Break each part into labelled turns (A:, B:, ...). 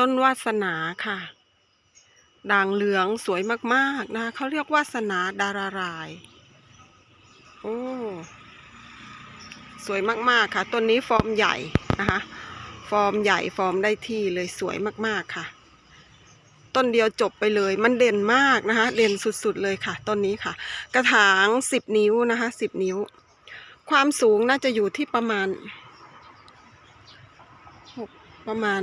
A: ต้นวาสนาค่ะ ด่างเหลืองสวยมากๆนะคะเขาเรียกวาสนาดาราราย โอ้สวยมากๆค่ะ ต้นนี้ฟอร์มใหญ่นะคะ ฟอร์มใหญ่ฟอร์มได้ที่เลยสวยมากๆค่ะ ต้นเดียวจบไปเลย มันเด่นมากนะคะ เด่นสุดๆเลยค่ะ ต้นนี้ค่ะ กระถางสิบนิ้วนะคะสิบนิ้ว ความสูงน่าจะอยู่ที่ประมาณหกประมาณ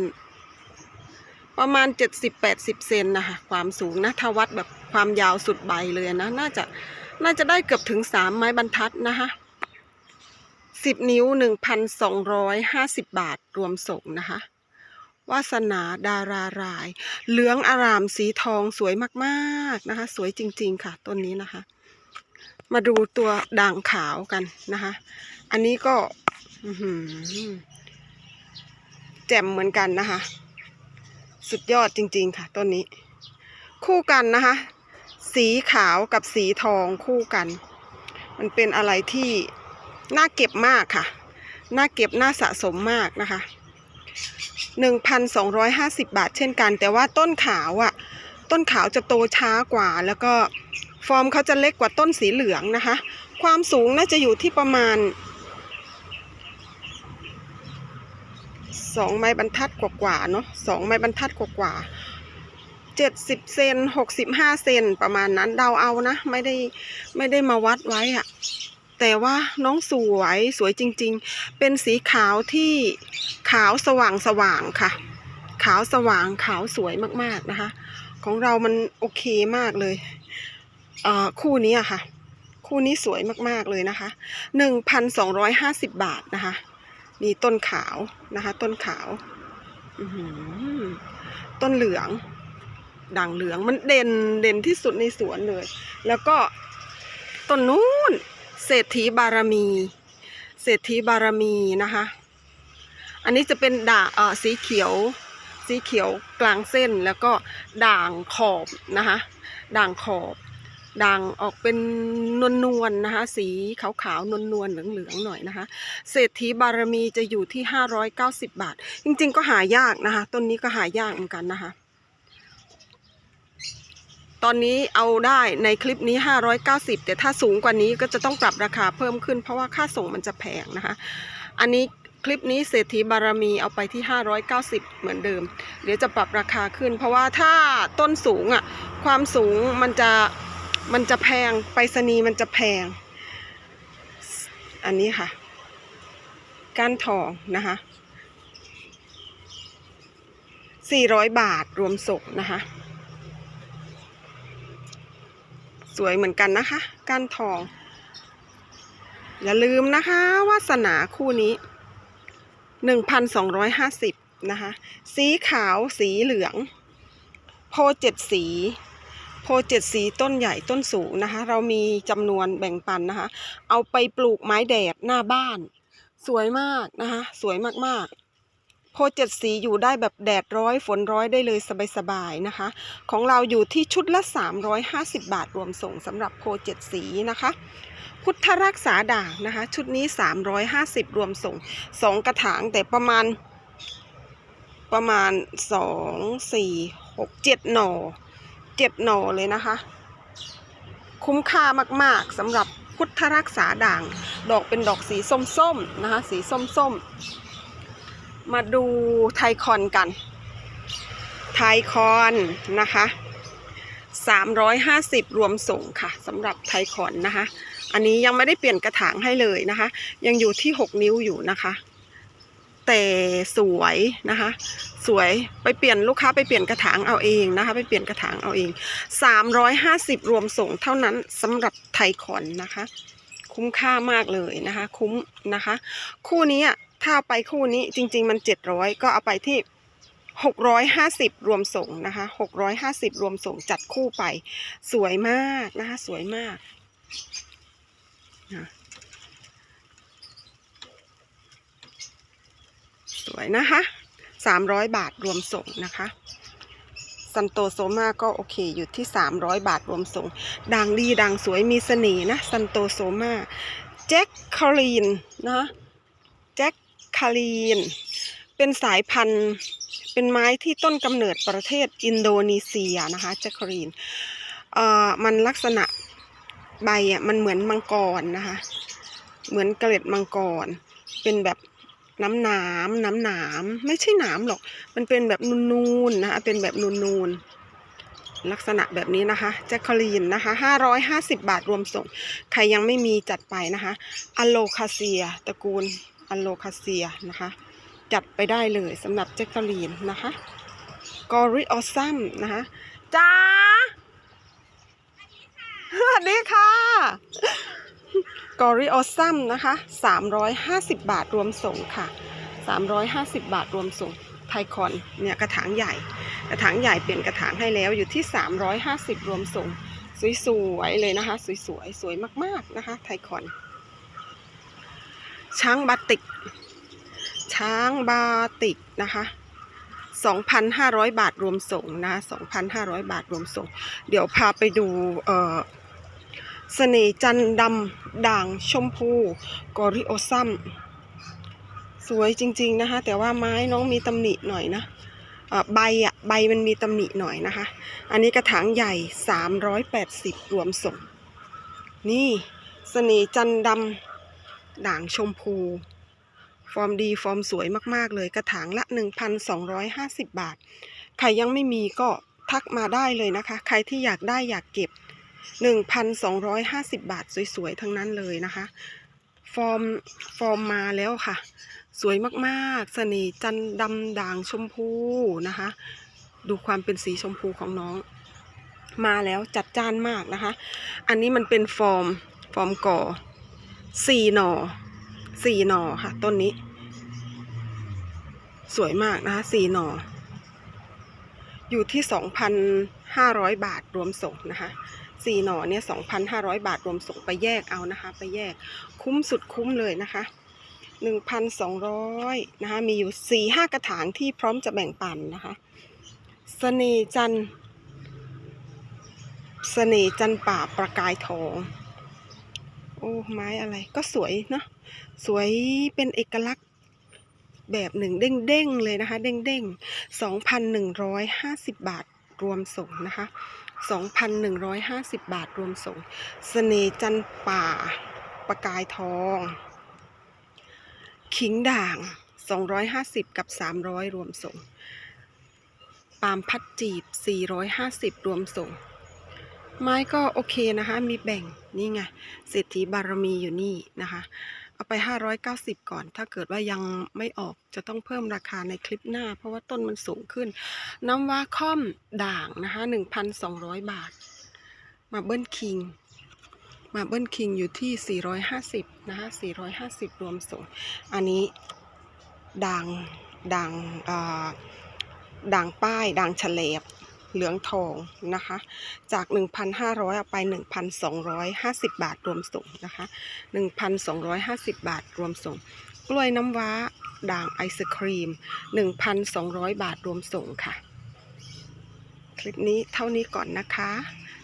A: ประมาณเจ็ดสิบแปดสิบเซนนะคะความสูงนะถ้าวัดแบบความยาวสุดใบเลยนะน่าจะน่าจะได้เกือบถึงสามไม้บรรทัดนะคะสิบนิ้วหนึ่งพันสองร้อยห้าสิบบาทรวมส่งนะคะวาสนาดาราราย เหลืองอารามสีทองสวยมากๆนะคะ สวยจริงๆค่ะต้นนี้นะคะ มาดูตัวด่างขาวกันนะคะ อันนี้ก็แจ่มเหมือนกันนะคะ สุดยอดจริง ๆ ค่ะต้นนี้ คู่กันนะคะ สีขาวกับสีทองคู่กัน มันเป็นอะไรที่น่าเก็บมากค่ะ น่าเก็บน่าสะสมมากนะคะ 1,250 บาทเช่นกัน แต่ว่าต้นขาวอะ่ะ ต้นขาวจะโตช้ากว่า แล้วก็ฟอร์มเขาจะเล็กกว่าต้นสีเหลืองนะคะ ความสูงน่าจะอยู่ที่ประมาณ สองไม้บรรทัดกว่าๆเนาะสองไม้บรรทัดกว่าๆเจ็ดสิบเซนหกสิบห้าเซนประมาณนั้นเดาเอานะ ไม่ได้ไม่ได้มาวัดไว้อะแต่ว่าน้องสวยสวยจริง ๆ เป็นสีขาวที่ขาวสว่างสว่างๆค่ะ ขาวสว่างขาวสวยมากๆนะคะ ของเรามันโอเคมากเลยเอ่อคู่นี้อะค่ะ คู่นี้สวยมากๆเลยนะคะหนึ่งพันสองร้อยห้าสิบบาทนะคะ นี่ต้นขาวนะคะ ต้นขาวต้นเหลือง ด่างเหลืองมันเด่นเด่นที่สุดในสวนเลย แล้วก็ต้นนู้นเศรษฐีบารมี เศรษฐีบารมีนะคะ อันนี้จะเป็นด่างเออสีเขียว สีเขียวกลางเส้นแล้วก็ด่างขอบนะคะ ด่างขอบ ด่างออกเป็นนวลนวลๆนะคะ สีขาวขาวๆนวลนวลๆเหลืองเหลืองๆหน่อยนะคะ เศรษฐีบารมีจะอยู่ที่ 590 บาท จริง ๆ ก็หายากนะคะ ต้นนี้ก็หายากเหมือนกันนะคะ ตอนนี้เอาได้ในคลิปนี้ 590 แต่ถ้าสูงกว่านี้ก็จะต้องปรับราคาเพิ่มขึ้น เพราะว่าค่าส่งมันจะแพงนะคะ อันนี้คลิปนี้เศรษฐีบารมีเอาไปที่ 590 เหมือนเดิม เดี๋ยวจะปรับราคาขึ้น เพราะว่าถ้าต้นสูงอะ ความสูงมันจะ มันจะแพงไปรษณีย์มันจะแพง อันนี้ค่ะ ก้านทองนะคะ400บาทรวมส่งนะคะ สวยเหมือนกันนะคะ ก้านทอง อย่าลืมนะคะวาสนาคู่นี้1,250นะคะ สีขาวสีเหลือง โพเจ็ดสี พเจ็ดสีต้นใหญ่ต้นสูงนะคะ เรามีจำนวนแบ่งปันนะคะ เอาไปปลูกไม้แดดหน้าบ้าน สวยมากนะคะ สวยมากๆ โพเจ็ดสีอยู่ได้แบบแดดร้อยฝนร้อยได้เลยสบายๆนะคะ ของเราอยู่ที่ชุดละ 350 บาทรวมส่งสำหรับโพเจ็ดสีนะคะ พุทธรักษาด่างนะคะ ชุดนี้ 350 รวมส่ง2กระถางแต่ประมาณประมาณ 2 4 6 7หน่อ 7หน่อเลยนะคะ คุ้มค่ามากๆสำหรับพุทธรักษาด่าง ดอกเป็นดอกสีส้มๆนะคะ สีส้มๆ มาดูไทคอนกัน ไทคอนนะคะ350 รวมส่งค่ะสำหรับไทคอนนะคะ อันนี้ยังไม่ได้เปลี่ยนกระถางให้เลยนะคะ ยังอยู่ที่ 6 นิ้วอยู่นะคะ แต่สวยนะคะ สวยไปเปลี่ยนลูกค้าไปเปลี่ยนกระถางเอาเองนะคะ ไปเปลี่ยนกระถางเอาเอง 350 รวมส่งเท่านั้นสำหรับไทคอนนะคะ คุ้มค่ามากเลยนะคะ คุ้มนะคะ คู่นี้อะถ้าเอาไปคู่นี้จริง ๆ มัน 700 ก็เอาไปที่650 รวมส่งนะคะ 650 รวมส่งจัดคู่ไป สวยมากนะคะ สวยมากนะ สวยนะคะ300บาทรวมส่งนะคะซันโตโซมาก็โอเคอยู่ที่300บาทรวมส่งดังดีดังสวยมีเสน่ห์นะซันโตโซมาแจ็คคารีนนะแจ็คคารีนเป็นสายพันธุ์เป็นไม้ที่ต้นกำเนิดประเทศอินโดนีเซียนะคะแจ็คครีนเอ่อมันลักษณะใบอะมันเหมือนมังกรนะคะ เหมือนเกล็ดมังกร เป็นแบบ น้ำหนามน้ำหนามไม่ใช่หนามหรอก มันเป็นแบบนูนๆนะคะเป็นแบบนูนๆลักษณะแบบนี้นะคะแจ็คคลีนนะคะ550บาทรวมส่ง ใครยังไม่มีจัดไปนะคะอโลคาเซียตระกูลอโลคาเซียนะคะ จัดไปได้เลยสำหรับแจ็คคลีนนะคะกอริออซัมนะคะจ้าสวัสดีค่ะ กอริออซัมนะคะ 350 บาทรวมส่งค่ะ 350 บาทรวมส่งไทคอนเนี่ยกระถางใหญ่ กระถางใหญ่เปลี่ยนกระถางให้แล้วอยู่ที่ 350 รวมส่ง สวยๆเลยนะคะ สวยๆสวยมากๆนะคะ ไทคอน ช้างบาติก ช้างบาติกนะคะ2,500 บาทรวมส่งนะ2,500 บาทรวมส่ง เดี๋ยวพาไปดู เสน่ห์จันดำด่างชมพูกอริโอซัมสวยจริง ๆนะคะ แต่ว่าไม้น้องมีตำหนิหน่อยนะใบอะใบมันมีตำหนิหน่อยนะคะ อันนี้กระถางใหญ่ 380 รวมส่ง นี่เสน่ห์จันดำด่างชมพู ฟอร์มดีฟอร์มสวยมาก ๆ เลยกระถางละ 1,250 บาท ใครยังไม่มีก็ทักมาได้เลยนะคะ ใครที่อยากได้อยากเก็บ 1,250 บาทสวยๆ ทั้งนั้นเลยนะคะ ฟอร์มฟอร์มมาแล้วค่ะ สวยมากๆ เสน่ห์จันดำด่างชมพูนะคะ ดูความเป็นสีชมพูของน้อง มาแล้วจัดจ้านมากนะคะ อันนี้มันเป็นฟอร์มฟอร์มก่อสี่หน่อสี่หน่อค่ะ ต้นนี้ สวยมากนะคะสี่หน่อ อยู่ที่สองพันห้าร้อยบาทรวมส่งนะคะสี่หน่อเนี่ยสองพันห้าร้อยบาทรวมส่งไปแยกเอานะคะ ไปแยกคุ้มสุดคุ้มเลยนะคะหนึ่งพันสองร้อยนะคะ มีอยู่สี่ห้ากระถางที่พร้อมจะแบ่งปันนะคะเสน่จันทร์เสน่จันป่าประกายทอง โอ้ ไม้อะไรก็สวยเนาะ สวยเป็นเอกลักษณ์ แบบหนึ่งเด้งๆเลยนะคะ เด้งๆสองพันหนึ่งร้อยห้าสิบบาทรวมส่งนะคะสองพันหนึ่งร้อยห้าสิบบาทรวมส่งเสน่จันป่า ประกายทอง ขิงด่างสองร้อยห้าสิบกับสามร้อยรวมส่ง ปาล์มพัดจีบสี่ร้อยห้าสิบรวมส่งไม้ก็โอเคนะคะ มีแบ่งนี่ไงเศรษฐีบารมีอยู่นี่นะคะ เอาไป 590 ก่อน ถ้าเกิดว่ายังไม่ออกจะต้องเพิ่มราคาในคลิปหน้า เพราะว่าต้นมันสูงขึ้น น้ำว้าค่อมด่างนะคะ1,200 บาท มาเบิ้ลคิง มาเบิ้ลคิงอยู่ที่ 450 นะคะ 450 รวมส่ง อันนี้ด่างด่างด่างป้ายด่างเฉลบ เหลืองทองนะคะ จาก 1,500เอาไป 1,250 บาทรวมส่งนะคะ 1,250 บาทรวมส่ง กล้วยน้ำว้าด่างไอศครีม 1,200 บาทรวมส่งค่ะ คลิปนี้เท่านี้ก่อนนะคะ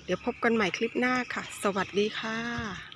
A: เดี๋ยวพบกันใหม่คลิปหน้าค่ะ สวัสดีค่ะ